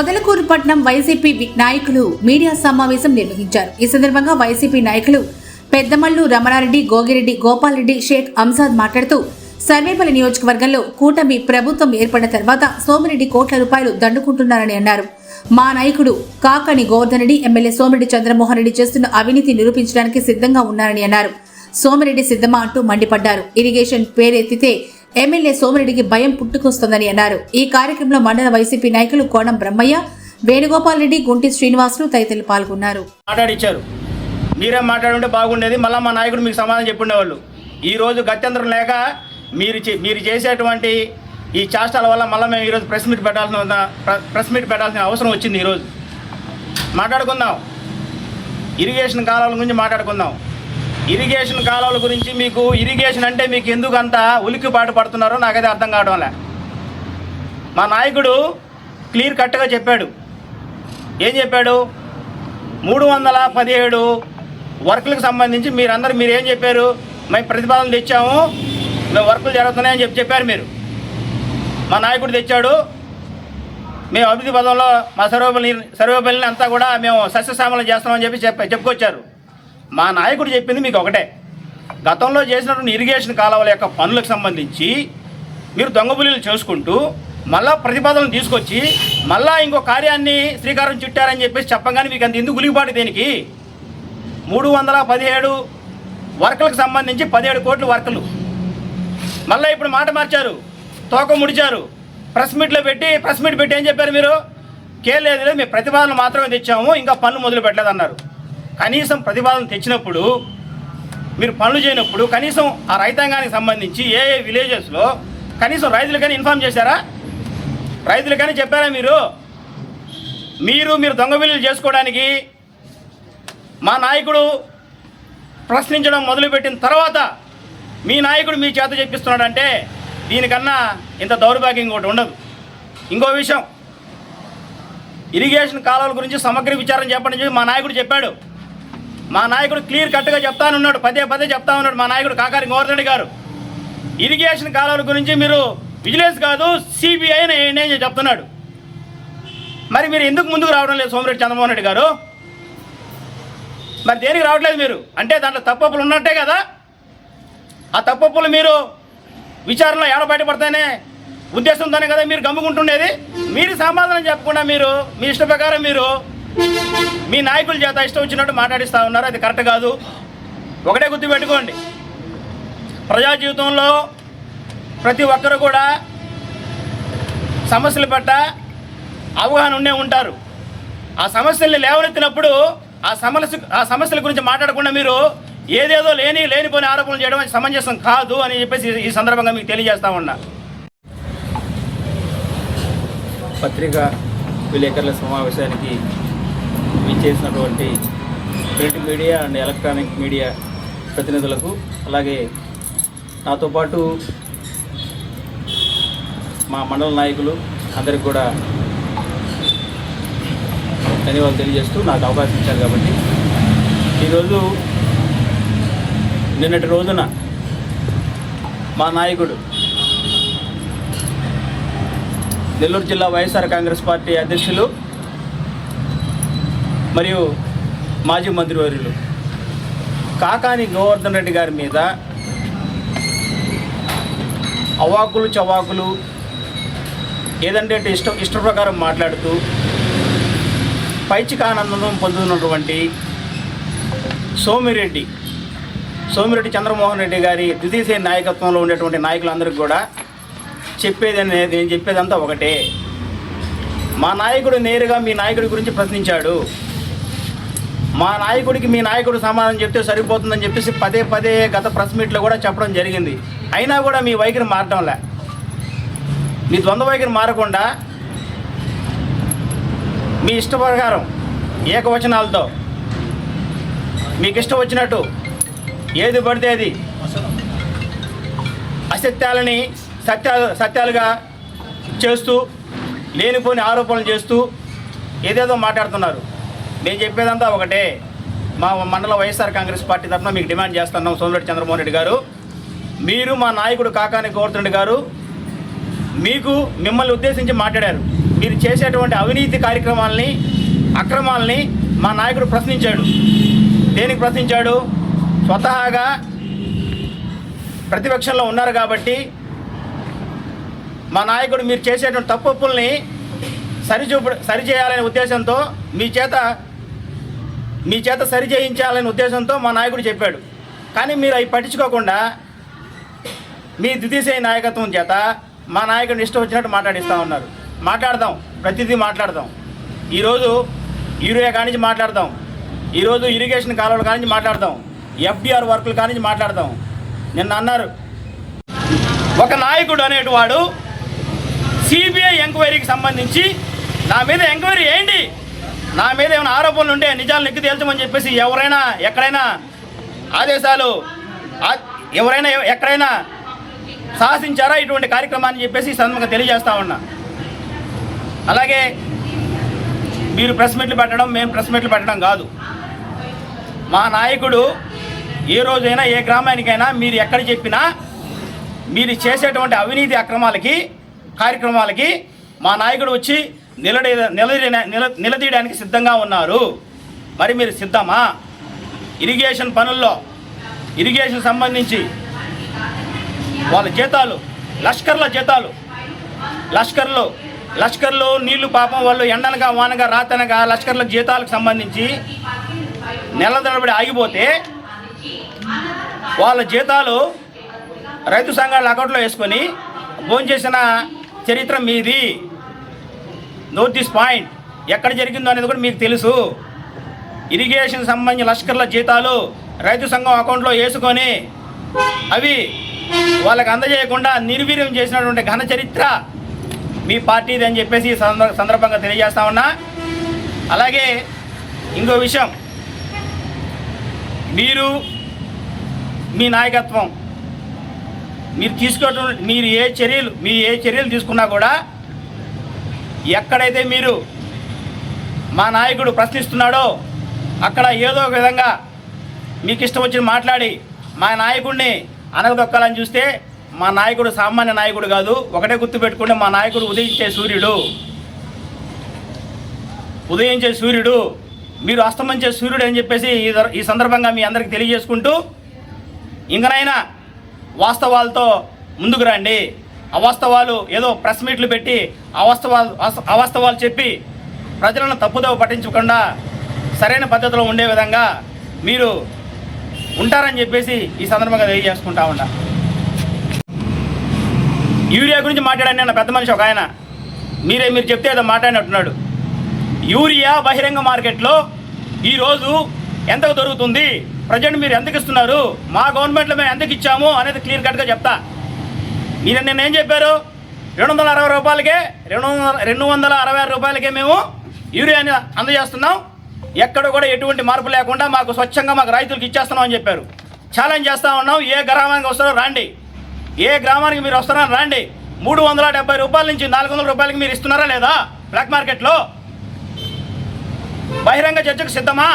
పొదలకూరుపట్నం YCP నాయకులు media సమావేశం నిర్వహించారు. ఈ సందర్భంగా వైసీపీ నాయకులు పెద్దమల్లు రమణారెడ్డి గోగిరెడ్డి గోపాల్రెడ్డి షేక్ అంసాద్ మాట్లాడుతూ సర్వేపల్లి నియోజకవర్గంలో కూటమి ప్రభుత్వం ఏర్పడిన తర్వాత సోమిరెడ్డి కోట్ల రూపాయలు దండుకుంటున్నారని అన్నారు. మా నాయకుడు కాకని గోవర్ధన్ రెడ్డి ఎమ్మెల్యే సోమిరెడ్డి చంద్రమోహన్ రెడ్డి చేస్తున్న అవినీతి నిరూపించడానికి సిద్ధంగా ఉన్నారని అన్నారు. సోమిరెడ్డి సిద్ధమా అంటూ మండిపడ్డారు. ఇరిగేషన్ పేరెత్తితే ఎమ్మెల్యే సోమిరెడ్డికి భయం పుట్టుకొస్తోందని అన్నారు. ఈ కార్యక్రమంలో మండల వైసీపీ నాయకులు కోణం బ్రహ్మయ్య వేణుగోపాల్ రెడ్డి గుంటి శ్రీనివాసులు తదితరులు పాల్గొన్నారు. మాట్లాడిచ్చారు. మీరే మాట్లాడుంటే బాగుండేది మళ్ళీ మా నాయకుడు మీకు సమాధానం చెప్పుండేవాళ్ళు. ఈ రోజు గత్యంతరం లేక మీరు చే- మీరు చేసేటువంటి ఈ చేష్టాల వల్ల మళ్ళీ మేము ఈరోజు ప్రెస్ మీట్ పెట్టాల్సిన ప్ర- ప్రెస్ మీట్ పెట్టాల్సిన అవసరం వచ్చింది ఈరోజు. మాట్లాడుకుందాం. ఇరిగేషన్ కాలాల గురించి మాట్లాడుకుందాం. ఇరిగేషన్ కాలువల గురించి మీకు ఇరిగేషన్ అంటే మీకు ఎందుకు అంత ఉలిక్కిపాటు పడుతున్నారో నాకైతే అర్థం కావడంలే మా నాయకుడు క్లియర్ కట్గా చెప్పాడు. ఏం చెప్పాడు? మూడు వందల పదిహేడు వర్కులకు సంబంధించి మీరందరూ మీరు ఏం చెప్పారు? మేము ప్రతిపాదనలు తెచ్చాము. మేము వర్కులు జరుగుతున్నాయని చెప్పి చెప్పారు మీరు. మా నాయకుడు తెచ్చాడు. మేము అభివృద్ధి పదంలో మా సర్వేపల్లి సర్వేపల్లిని అంతా కూడా మేము సస్యశ్యామలం చేస్తామని చెప్పి చెప్ప చెప్పుకొచ్చారు. మా నాయకుడు చెప్పింది మీకు ఒకటే. గతంలో చేసినటువంటి ఇరిగేషన్ కాలువల యొక్క పనులకు సంబంధించి మీరు దొంగబులీలు చేసుకుంటూ మళ్ళా ప్రతిపాదనలు తీసుకొచ్చి మళ్ళా ఇంకో కార్యాన్ని శ్రీకారం చుట్టారని చెప్పేసి చెప్పగానే మీకు అంత ఎందుకు గులిగిపాటు దేనికి? మూడు వందల పదిహేడు వర్కులకు సంబంధించి పదిహేడు కోట్లు వర్కులు. మళ్ళీ ఇప్పుడు మాట మార్చారు తోక ముడిచారు. ప్రెస్ మీట్లో పెట్టి ప్రెస్ మీట్ పెట్టి ఏం చెప్పారు మీరు? కేలేదు లేదు, మీ ప్రతిపాదనలు మాత్రమే తెచ్చాము ఇంకా పనులు మొదలు పెట్టలేదన్నారు కనీసం ప్రతిపాదన తెచ్చినప్పుడు మీరు పనులు చేయనప్పుడు కనీసం ఆ రైతాంగానికి సంబంధించి ఏ ఏ విలేజెస్లో కనీసం రైతులకని ఇన్ఫామ్ చేశారా? రైతులకని చెప్పారా మీరు? మీరు మీరు దొంగ బిల్లులు చేసుకోవడానికి మా నాయకుడు ప్రశ్నించడం మొదలుపెట్టిన తర్వాత మీ నాయకుడు మీ చేత చెప్పిస్తున్నాడంటే దీనికన్నా ఇంత దౌర్భాగ్యం ఇంకోటి ఉండదు. ఇంకో విషయం ఇరిగేషన్ కాలువల గురించి సమగ్ర విచారణ చెప్పండి చెప్పి మా నాయకుడు చెప్పాడు. మా నాయకుడు క్లియర్ కట్గా చెప్తానున్నాడు పదే పదే చెప్తా ఉన్నాడు మా నాయకుడు కాకారి గోవర్ధన్ గారు. ఇరిగేషన్ కాలువల గురించి మీరు విజిలెన్స్ కాదు సిబిఐ అని చెప్తున్నాడు. మరి మీరు ఎందుకు ముందుకు రావడం లేదు సోమిరెడ్డి చంద్రమోహన్ రెడ్డి గారు? మరి దేనికి రావట్లేదు మీరు? అంటే దాంట్లో తప్పప్పులు ఉన్నట్టే కదా. ఆ తప్పప్పులు మీరు విచారణలో ఏడ బయటపడతానే ఉద్దేశంతోనే కదా మీరు గమ్ముకుంటుండేది. మీరు సమాధానం చెప్పకుండా మీరు మీ ఇష్ట ప్రకారం మీరు మీ నాయకుల చేత ఇష్టం వచ్చినట్టు మాట్లాడిస్తూ ఉన్నారు. అది కరెక్ట్ కాదు. ఒకటే గుర్తుపెట్టుకోండి ప్రజా జీవితంలో ప్రతి ఒక్కరు కూడా సమస్యల పట్ల అవగాహన ఉండే ఉంటారు. ఆ సమస్యల్ని లేవనెత్తినప్పుడు ఆ సమస్య ఆ సమస్యల గురించి మాట్లాడకుండా మీరు ఏదేదో లేని లేనిపోని ఆరోపణలు చేయడం అది సమంజసం కాదు అని చెప్పేసి ఈ- ఈ సందర్భంగా మీకు తెలియజేస్తా ఉన్నా. పత్రికా విలేకరుల సమావేశానికి విచ్చేసినటువంటి print media and electronic media ప్రతినిధులకు అలాగే నాతో పాటు మా మండల నాయకులు అందరికి కూడా ధన్యవాదాలు తెలియజేస్తూ నాకు అవకాశం ఇచ్చారు కాబట్టి ఈరోజు నిన్నటి రోజున మా నాయకుడు నెల్లూరు జిల్లా వైఎస్ఆర్ కాంగ్రెస్ పార్టీ అధ్యక్షులు మరియు మాజీ మంత్రివర్యులు. కాకాని గోవర్ధన్ రెడ్డి గారి మీద అవాకులు చవాకులు ఏదంటే ఇష్ట ఇష్టం ఇష్ట ప్రకారం మాట్లాడుతూ పైచికానందం పొందుతున్నటువంటి సోమిరెడ్డి సోమిరెడ్డి చంద్రమోహన్ రెడ్డి గారి ద్వితీయ నాయకత్వంలో ఉండేటువంటి నాయకులందరికీ కూడా చెప్పేది అనేది నేను చెప్పేదంతా ఒకటే. మా నాయకుడు నేరుగా మీ నాయకుడి గురించి ప్రశ్నించాడు. మా నాయకుడికి మీ నాయకుడు సమాధానం చెప్తే సరిపోతుందని చెప్పేసి పదే పదే గత ప్రెస్ మీట్లో కూడా చెప్పడం జరిగింది. అయినా కూడా మీ వైఖరి మారటంలే. మీ ద్వంద్వ వైఖరి మారకుండా మీ ఇష్ట ప్రకారం ఏకవచనాలతో మీకు ఇష్టం వచ్చినట్టు ఏది పడితే అది అసత్యాలని సత్యాలు సత్యాలుగా చేస్తూ లేనిపోని ఆరోపణలు చేస్తూ ఏదేదో మాట్లాడుతున్నారు. నేను చెప్పేదంతా ఒకటే. మా మండల వైఎస్ఆర్ కాంగ్రెస్ పార్టీ తరఫున మీకు డిమాండ్ చేస్తున్నాం సోమిరెడ్డి చంద్రమోహన్ రెడ్డి గారు. మీరు మా నాయకుడు కాకాని గోవర్ధన్ గారు మీకు మిమ్మల్ని ఉద్దేశించి మాట్లాడారు. మీరు చేసేటువంటి అవినీతి కార్యక్రమాలని అక్రమాలని మా నాయకుడు ప్రశ్నించాడు. దేనికి ప్రశ్నించాడు? స్వతహాగా ప్రతిపక్షంలో ఉన్నారు కాబట్టి మా నాయకుడు మీరు చేసేటువంటి తప్పుల్ని సరిచూపు సరిచేయాలనే ఉద్దేశంతో మీ చేత మీ చేత సరి చేయించాలనే ఉద్దేశంతో మా నాయకుడు చెప్పాడు. కానీ మీరు అవి పట్టించుకోకుండా మీ ద్వితీయ నాయకత్వం చేత మా నాయకుడిని ఇష్టం వచ్చినట్టు మాట్లాడిస్తూ ఉన్నారు. మాట్లాడదాం. ప్రతిదీ మాట్లాడదాం. ఈరోజు యూరియా కానించి మాట్లాడదాం. ఈరోజు ఇరిగేషన్ కాలువల కానించి మాట్లాడదాం. ఎఫ్డిఆర్ వర్కుల కానించి మాట్లాడదాం. నిన్న అన్నారు. ఒక నాయకుడు అనేటివాడు సిబిఐ ఎంక్వైరీకి సంబంధించి నా మీద ఎంక్వైరీ ఏంటి నా మీద ఏమైనా ఆరోపణలు ఉంటే నిజాలు నెక్కి తేల్చమని చెప్పేసి ఎవరైనా ఎక్కడైనా ఆదేశాలు ఎవరైనా ఎక్కడైనా సాహసించారా ఇటువంటి కార్యక్రమాన్ని చెప్పేసి సందర్భంగా తెలియజేస్తా ఉన్నా. అలాగే మీరు ప్రెస్ మీట్లు పెట్టడం మేము ప్రెస్ మీట్లు పెట్టడం కాదు. మా నాయకుడు ఏ రోజైనా ఏ గ్రామానికైనా మీరు ఎక్కడ చెప్పినా మీరు చేసేటువంటి అవినీతి అక్రమాలకి కార్యక్రమాలకి మా నాయకుడు వచ్చి నిలడే నిలదీ నిల నిలదీయడానికి సిద్ధంగా ఉన్నారు. మరి మీరు సిద్ధమా? ఇరిగేషన్ పనుల్లో ఇరిగేషన్ సంబంధించి వాళ్ళ జీతాలు లష్కర్ల జీతాలు లష్కర్లు లష్కర్లు నీళ్ళు పాపం వాళ్ళు ఎండనగా వానగా రాతనగా లష్కర్ల జీతాలకు సంబంధించి నెల తరబడి ఆగిపోతే వాళ్ళ జీతాలు రైతు సంఘాల అకౌంట్లో వేసుకొని భోంచేసిన చరిత్ర మీది. నోట్ దిస్ పాయింట్ ఎక్కడ జరిగిందో అనేది కూడా మీకు తెలుసు. ఇరిగేషన్ సంబంధించిన లష్కర్ల జీతాలు రైతు సంఘం అకౌంట్లో వేసుకొని అవి వాళ్ళకి అందజేయకుండా నిర్వీర్యం చేసినటువంటి ఘన చరిత్ర మీ పార్టీది అని చెప్పేసి సందర్- సందర్భంగా తెలియజేస్తా ఉన్నా. అలాగే ఇంకో విషయం. మీరు మీ నాయకత్వం మీరు తీసుకోవటం మీరు ఏ చర్యలు మీరు ఏ చర్యలు తీసుకున్నా కూడా ఎక్కడైతే మీరు మా నాయకుడు ప్రశ్నిస్తున్నాడో అక్కడ ఏదో ఒక విధంగా మీకు ఇష్టం వచ్చి మాట్లాడి మా నాయకుడిని అనగదొక్కాలని చూస్తే మా నాయకుడు సామాన్య నాయకుడు కాదు ఒకటే గుర్తుపెట్టుకుంటే మా నాయకుడు ఉదయించే సూర్యుడు. ఉదయించే సూర్యుడు మీరు అస్తమించే సూర్యుడు అని చెప్పేసి ఈ సందర్భంగా మీ అందరికీ తెలియజేసుకుంటూ ఇంకనైనా వాస్తవాలతో ముందుకు రండి. అవాస్తవాలు ఏదో ప్రెస్ మీట్లు పెట్టి అవాస్తవాలు అవాస్తవాలు చెప్పి ప్రజలను తప్పుదోవ పట్టించకుండా సరైన పద్ధతిలో ఉండే విధంగా మీరు ఉంటారని చెప్పేసి ఈ సందర్భంగా తెలియజేసుకుంటా ఉన్నా. యూరియా గురించి మాట్లాడాను నేను పెద్ద మనిషి ఒక ఆయన. మీరే మీరు చెప్తే ఏదో మాట్లాడినట్టున్నాడు. యూరియా బహిరంగ మార్కెట్లో ఈరోజు ఎంతకు దొరుకుతుంది? ప్రజెంట్ మీరు ఎందుకు ఇస్తున్నారు మా గవర్నమెంట్లో మేము ఎందుకు ఇచ్చాము అనేది క్లియర్ కట్గా చెప్తా. మీరు నిన్న ఏం చెప్పారు? రెండు వందల అరవై రూపాయలకే రెండు వందల రెండు వందల అరవై ఆరు రూపాయలకే మేము యూరియాని అందజేస్తున్నాం. ఎక్కడ కూడా ఎటువంటి మార్పు లేకుండా మాకు స్వచ్ఛంగా మాకు రైతులకు ఇచ్చేస్తున్నాం అని చెప్పారు. ఛాలెంజ్ చేస్తూ ఉన్నాం. ఏ గ్రామానికి వస్తారో రాండి. ఏ గ్రామానికి మీరు వస్తారని రాండి. మూడు వందల డెబ్బై రూపాయల నుంచి నాలుగు వందల రూపాయలకి మీరు ఇస్తున్నారా లేదా? బ్లాక్ మార్కెట్లో బహిరంగ చర్చకు సిద్ధమా?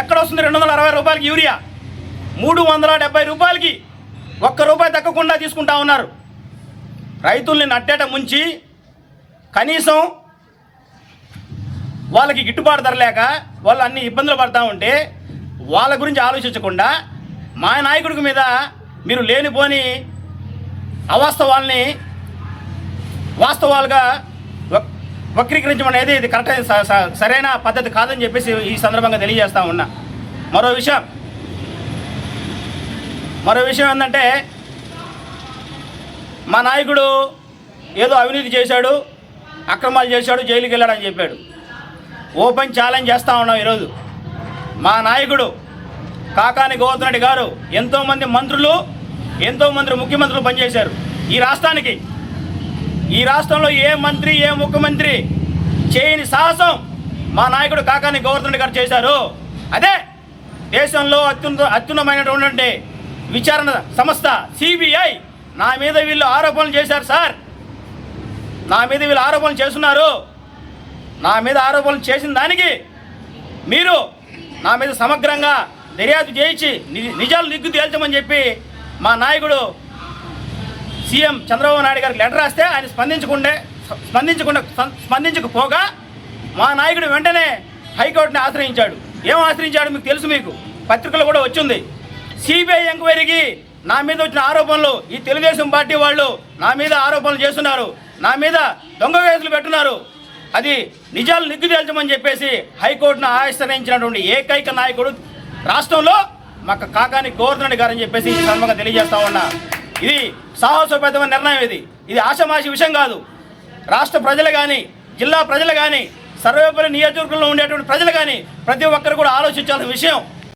ఎక్కడ వస్తుంది రెండు వందల అరవై రూపాయలకి యూరియా? మూడు వందల డెబ్బై రూపాయలకి ఒక్క రూపాయి తగ్గకుండా తీసుకుంటా ఉన్నారు. రైతుల్ని నట్టేట ముంచి కనీసం వాళ్ళకి గిట్టుబాటు ధర లేక వాళ్ళు అన్ని ఇబ్బందులు పడతా ఉంటే వాళ్ళ గురించి ఆలోచించకుండా మా నాయకుడికి మీద మీరు లేనిపోని అవాస్తవాల్ని వాస్తవాలుగా వక్రీకరించడం అనేది ఇది కరెక్ట్ అయిన స- సరైన పద్ధతి కాదని చెప్పేసి ఈ సందర్భంగా తెలియజేస్తా ఉన్నా. మరో విషయం మరో విషయం ఏంటంటే మా నాయకుడు ఏదో అవినీతి చేశాడు అక్రమాలు చేశాడు జైలుకి వెళ్ళాడని చెప్పాడు. ఓపెన్ ఛాలెంజ్ చేస్తూ ఉన్నాం ఈరోజు. మా నాయకుడు కాకాని గోవర్ధనరెడ్డి గారు ఎంతోమంది మంత్రులు ఎంతోమంది ముఖ్యమంత్రులు పనిచేశారు. ఈ రాష్ట్రానికి ఈ రాష్ట్రంలో ఏ మంత్రి ఏ ముఖ్యమంత్రి చేయని సాహసం మా నాయకుడు కాకాని గోవర్ధన్ గారు చేశారు. అదే దేశంలో అత్యున్న అత్యున్నమైనటువంటి విచారణ సంస్థ సిబిఐ నా మీద వీళ్ళు ఆరోపణలు చేశారు సార్. నా మీద వీళ్ళు ఆరోపణలు చేస్తున్నారు. నా మీద ఆరోపణలు చేసిన దానికి మీరు నా మీద సమగ్రంగా దర్యాప్తు చేయించి ని- నిజాలు నిగ్గు తేల్చమని చెప్పి మా నాయకుడు సీఎం చంద్రబాబు నాయుడు గారికి లెటర్ రాస్తే ఆయన స్పందించకుండే స్పందించకుండా స్పందించకపోగా మా నాయకుడు వెంటనే హైకోర్టుని ఆశ్రయించాడు. ఏం ఆశ్రయించాడు మీకు తెలుసు మీకు. పత్రికలు కూడా వచ్చింది. సిబిఐ ఎంక్వైరీకి నా మీద వచ్చిన ఆరోపణలు ఈ తెలుగుదేశం పార్టీ వాళ్ళు నా మీద ఆరోపణలు చేస్తున్నారు. నా మీద దొంగ కేసులు పెట్టున్నారు. అది నిజాలు నిగ్గు తేల్చమని చెప్పేసి హైకోర్టును ఆశ్రయించినటువంటి ఏకైక నాయకుడు రాష్ట్రంలో మాకు కాకాని గోవర్ధన్ గారని చెప్పేసి ఈ సందర్భంగా తెలియజేస్తా ఉన్నా. ఇది సాహసోపేతమైన నిర్ణయం ఇది. ఇది ఆశమాషి విషయం కాదు. రాష్ట్ర ప్రజలు కానీ జిల్లా ప్రజలు కానీ సర్వేపల్లి నియోజకవర్గంలో ఉండేటువంటి ప్రజలు కానీ ప్రతి ఒక్కరు కూడా ఆలోచించాల్సిన విషయం